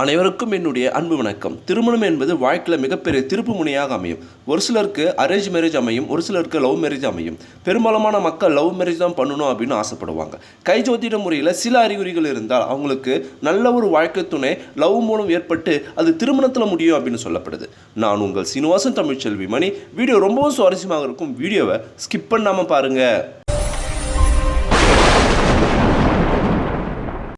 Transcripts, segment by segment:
அனைவருக்கும் என்னுடைய அன்பு வணக்கம். திருமணம் என்பது வாழ்க்கையில் மிகப்பெரிய திருப்பு முனையாக அமையும். ஒரு சிலருக்கு அரேஞ்ச் மேரேஜ் அமையும் ஒரு சிலருக்கு லவ் மேரேஜ் அமையும். பெரும்பாலான மக்கள் லவ் மேரேஜ் தான் பண்ணணும் அப்படின்னு ஆசைப்படுவாங்க. கை ஜோதிட முறையில் சில அறிகுறிகள் இருந்தால் அவங்களுக்கு நல்ல ஒரு வாழ்க்கை துணை லவ் மூலம் ஏற்பட்டு அது திருமணத்தில் முடியும் அப்படின்னு சொல்லப்படுது. நான் உங்கள் சீனிவாசன் தமிழ்ச்செல்வி மணி வீடியோ ரொம்பவும் சுவாரஸ்யமாக இருக்கும். வீடியோவை ஸ்கிப் பண்ணாமல் பாருங்கள்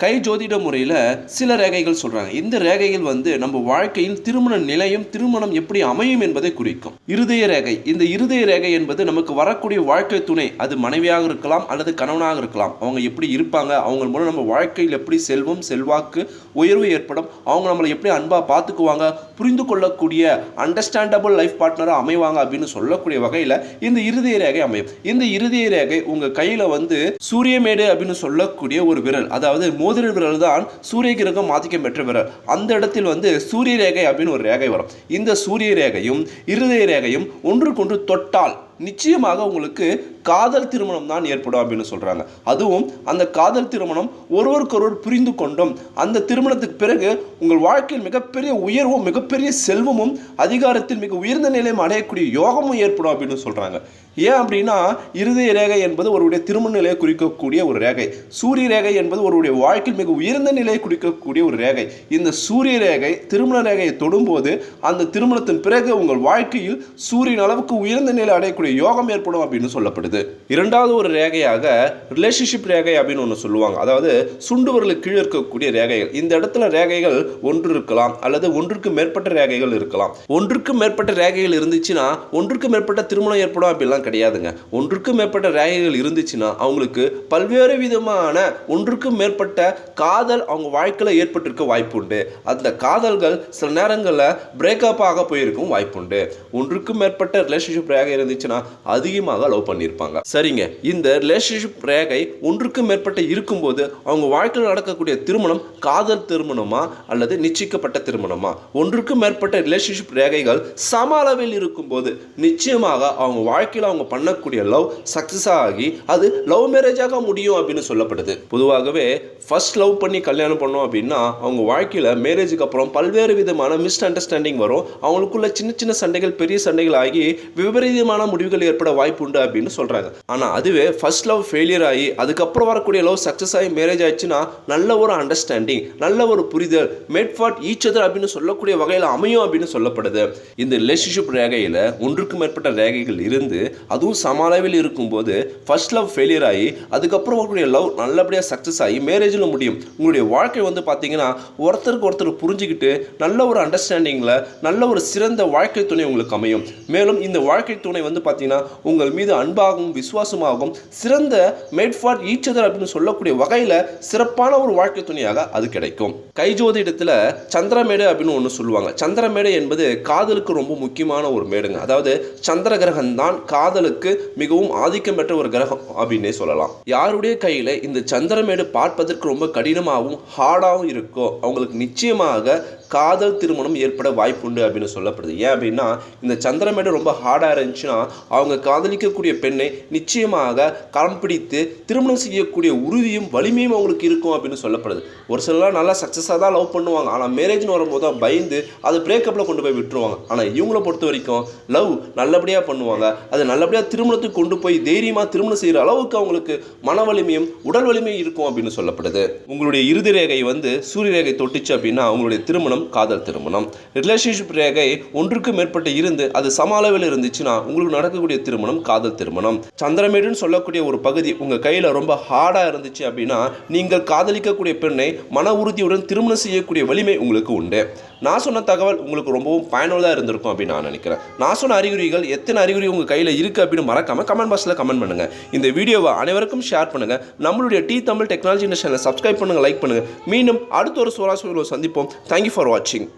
கை ஜோதிட முறையில் சில ரேகைகள் சொல்கிறாங்க இந்த ரேகைகள் வந்து நம்ம வாழ்க்கையில் திருமண நிலையும் திருமணம் எப்படி அமையும் என்பதை குறிக்கும். இருதய ரேகை. இந்த இருதய ரேகை என்பது நமக்கு வரக்கூடிய வாழ்க்கை துணை. அது மனைவியாக இருக்கலாம் அல்லது கணவனாக இருக்கலாம். அவங்க எப்படி இருப்பாங்க? அவங்க மூலம் நம்ம வாழ்க்கையில் எப்படி செல்வம் செல்வாக்கு உயர்வு ஏற்படும்? அவங்க நம்மளை எப்படி அன்பாக பார்த்துக்குவாங்க? புரிந்து கொள்ளக்கூடிய அண்டர்ஸ்டாண்டபிள் லைஃப் பார்ட்னராக அமைவாங்க அப்படின்னு சொல்லக்கூடிய வகையில் இந்த இருதய ரேகை அமையும். இந்த இருதய ரேகை உங்கள் கையில் வந்து சூரியமேடு அப்படின்னு சொல்லக்கூடிய ஒரு விரல். அதாவது மோதிர தான் சூரிய கிரகம் ஆதிக்கம் பெற்றவர். அந்த இடத்தில் வந்து சூரிய ரேகை அப்படின்னு ஒரு ரேகை வரும். இந்த சூரிய ரேகையும் இருதய ரேகையும் ஒன்றுக்கொன்று தொட்டால் நிச்சயமாக உங்களுக்கு காதல் திருமணம் தான் ஏற்படும் அப்படின்னு சொல்கிறாங்க அதுவும் அந்த காதல் திருமணம் ஒருவருக்கொருவர் புரிந்து கொண்டும் அந்த திருமணத்துக்கு பிறகு உங்கள் வாழ்க்கையில் மிகப்பெரிய உயர்வும் மிகப்பெரிய செல்வமும் அதிகாரத்தில் மிக உயர்ந்த நிலையும் அடையக்கூடிய யோகமும் ஏற்படும் அப்படின்னு சொல்கிறாங்க ஏன் அப்படின்னா இருதய ரேகை என்பது ஒருவருடைய திருமண நிலையை குறிக்கக்கூடிய ஒரு ரேகை. சூரிய ரேகை என்பது ஒருவருடைய வாழ்க்கையில் மிக உயர்ந்த நிலையை குறிக்கக்கூடிய ஒரு ரேகை. இந்த சூரிய ரேகை திருமண ரேகையை தொடும்போது அந்த திருமணத்தின் பிறகு உங்கள் வாழ்க்கையில் சூரியன் அளவுக்கு உயர்ந்த நிலை அடையக்கூடிய யோகம் ஏற்படும் அப்படின்னு சொல்லப்படுது. இரண்டாவது ஒரு ரேகையாக ரிலேஷன்ஷிப் ரேகை அப்படின்னு ஒன்று சொல்லுவாங்க. அதாவது சுண்டு விரலுக்கு கீழே இருக்கக்கூடிய ரேகைகள். இந்த இடத்துல ரேகைகள் ஒன்று இருக்கலாம் அல்லது ஒன்றுக்கு மேற்பட்ட ரேகைகள் இருக்கலாம். ஒன்றுக்கு மேற்பட்ட ரேகைகள் இருந்துச்சுன்னா ஒன்றுக்கு மேற்பட்ட திருமணம் ஏற்படும் அப்படிலாம் கிடையாதுங்க. ஒன்றுக்கு மேற்பட்ட ரேகைகள் இருந்துச்சுன்னா அவங்களுக்கு பல்வேறு விதமான ஒன்றுக்கு மேற்பட்ட காதல் அவங்க வாழ்க்கையில் ஏற்பட்டிருக்க வாய்ப்பு உண்டு. அந்த காதல்கள் சில நேரங்களில் பிரேக்கப் ஆக போயிருக்கும் வாய்ப்புண்டு ஒன்றுக்கு மேற்பட்ட ரிலேஷன்ஷிப் ரேகை இருந்துச்சுன்னா அதிகமாக லவ் பண்ணியிருப்பாங்க. சரிங்க. இந்த ரிலேஷன்ஷிப் ரேகை ஒன்றுக்கும் மேற்பட்ட இருக்கும்போது அவங்க வாழ்க்கையில் நடக்கக்கூடிய திருமணம் காதல் திருமணமா அல்லது நிச்சயிக்கப்பட்ட திருமணமா? ஒன்றுக்கும் மேற்பட்ட ரிலேஷன்ஷிப் ரேகைகள் சம அளவில் இருக்கும்போது நிச்சயமாக அவங்க வாழ்க்கையில் அவங்க பண்ணக்கூடிய லவ் சக்ஸஸ் ஆகி அது லவ் மேரேஜாக முடியும் அப்படின்னு சொல்லப்படுது. பொதுவாகவே ஃபஸ்ட் லவ் பண்ணி கல்யாணம் பண்ணோம் அப்படின்னா அவங்க வாழ்க்கையில் மேரேஜுக்கு அப்புறம் பல்வேறு விதமான மிஸ் அண்டர்ஸ்டாண்டிங் வரும். அவங்களுக்குள்ள சின்ன சின்ன சண்டைகள் பெரிய சண்டைகள் ஆகி விபரீதமான முடிவுகள் ஏற்பட வாய்ப்பு உண்டு அப்படின்னு சொல்கிறாங்க ஆனால் அதுவே ஃபஸ்ட் லவ் ஃபெயிலியர் ஆகி அதுக்கப்புறம் வரக்கூடிய லவ் சக்ஸஸ் ஆகி மேரேஜ் ஆயிடுச்சுன்னா நல்ல ஒரு அண்டர்ஸ்டாண்டிங் நல்ல ஒரு புரிதல் மேட் ஃபாட் ஈச் அதர் அப்படின்னு சொல்லக்கூடிய வகையில் அமையும் அப்படின்னு சொல்லப்படுது. இந்த ரிலேஷன்ஷிப் ரேகையில் ஒன்றுக்கு மேற்பட்ட ரேகைகள் இருந்து அதுவும் சம அளவில் இருக்கும்போது ஃபஸ்ட் லவ் ஃபெயிலியர் ஆகி அதுக்கப்புறம் வரக்கூடிய லவ் நல்லபடியாக சக்ஸஸ் ஆகி மேரேஜில் புரிஞ்சுக்க முடியும். உங்களுடைய வாழ்க்கை வந்து பார்த்தீங்கன்னா ஒருத்தருக்கு ஒருத்தர் புரிஞ்சுக்கிட்டு நல்ல ஒரு அண்டர்ஸ்டாண்டிங்கில் நல்ல ஒரு சிறந்த வாழ்க்கை துணை உங்களுக்கு அமையும். மேலும் இந்த வாழ்க்கை துணை வந்து பார்த்தீங்கன்னா உங்கள் மீது அன்பாகவும் விசுவாசமாகவும் சிறந்த மேட் ஃபார் ஈச் அதர் அப்படின்னு சொல்லக்கூடிய வகையில் சிறப்பான ஒரு வாழ்க்கை துணையாக அது கிடைக்கும். கைஜோதி இடத்துல சந்திரமேடு அப்படின்னு ஒன்று சொல்லுவாங்க. சந்திரமேடு என்பது காதலுக்கு ரொம்ப முக்கியமான ஒரு மேடுங்க. அதாவது சந்திர கிரகம் தான் காதலுக்கு மிகவும் ஆதிக்கம் பெற்ற ஒரு கிரகம் அப்படின்னே சொல்லலாம். யாருடைய கையில் இந்த சந்திரமேடு பார்ப்பதற்கு ரொம்ப கடினமாகவும் ஹார்டாகவும் இருக்கோ அவங்களுக்கு நிச்சயமாக காதல் திருமணம் ஏற்பட வாய்ப்புண்டு அப்படின்னு சொல்லப்படுது. ஏன் அப்படின்னா இந்த சந்திரமேடு ரொம்ப ஹார்டாக இருந்துச்சுன்னா அவங்க காதலிக்கக்கூடிய பெண்ணை நிச்சயமாக களம் பிடித்து திருமணம் செய்யக்கூடிய உறுதியும் வலிமையும் அவங்களுக்கு இருக்கும் அப்படின்னு சொல்லப்படுது. ஒரு சிலர்லாம் நல்லா சக்ஸஸாக தான் லவ் பண்ணுவாங்க. ஆனால் மேரேஜ்னு வரும்போது தான் பயந்து அது பிரேக்கப்பில் கொண்டு போய் விட்டுருவாங்க. ஆனால் இவங்கள பொறுத்த வரைக்கும் லவ் நல்லபடியாக பண்ணுவாங்க. அது நல்லபடியாக திருமணத்துக்கு கொண்டு போய் தைரியமாக திருமணம் செய்கிற அளவுக்கு அவங்களுக்கு மன வலிமையும் உடல் வலிமையும் இருக்கும் அப்படின்னு சொல்லப்படுது. உங்களுடைய இறுதி ரேகை வந்து சூரிய ரேகை தொட்டுச்சு அப்படின்னா அவங்களுடைய திருமணம் காதல் திருமணம். ரிலேஷன்ஷிப் ரேகை ஒன்றுக்கு மேற்பட்டு இருந்து அது சம அளவில் இருந்துச்சுன்னா உங்களுக்கு நடக்கக்கூடிய திருமணம் காதல் திருமணம். சந்திரமேடுன்னு சொல்லக்கூடிய ஒரு பகுதி உங்கள் கையில் ரொம்ப ஹார்டாக இருந்துச்சு அப்படின்னா நீங்கள் காதலிக்கக்கூடிய பெண்ணை மன உறுதியுடன் திருமணம் செய்யக்கூடிய வலிமை உங்களுக்கு உண்டு. நான் சொன்ன தகவல் உங்களுக்கு ரொம்பவும் பயனுள்ளதாக இருந்திருக்கும் அப்படின்னு நான் நினைக்கிறேன். நான் சொன்ன அறிகுறிகள் எத்தனை அறிகுறி உங்கள் கையில் இருக்குது அப்படின்னு மறக்காமல் கமெண்ட் பாக்ஸில் கமெண்ட் பண்ணுங்கள் இந்த வீடியோவை அனைவருக்கும் ஷேர் பண்ணுங்கள் நம்மளுடைய டி தமிழ் டெக்னாலஜி சேனலை சப்ஸ்கிரைப் பண்ணுங்கள் லைக் பண்ணுங்கள் மீண்டும் அடுத்த ஒரு சுவாரஸ்யம் சந்திப்போம். Thank you for watching.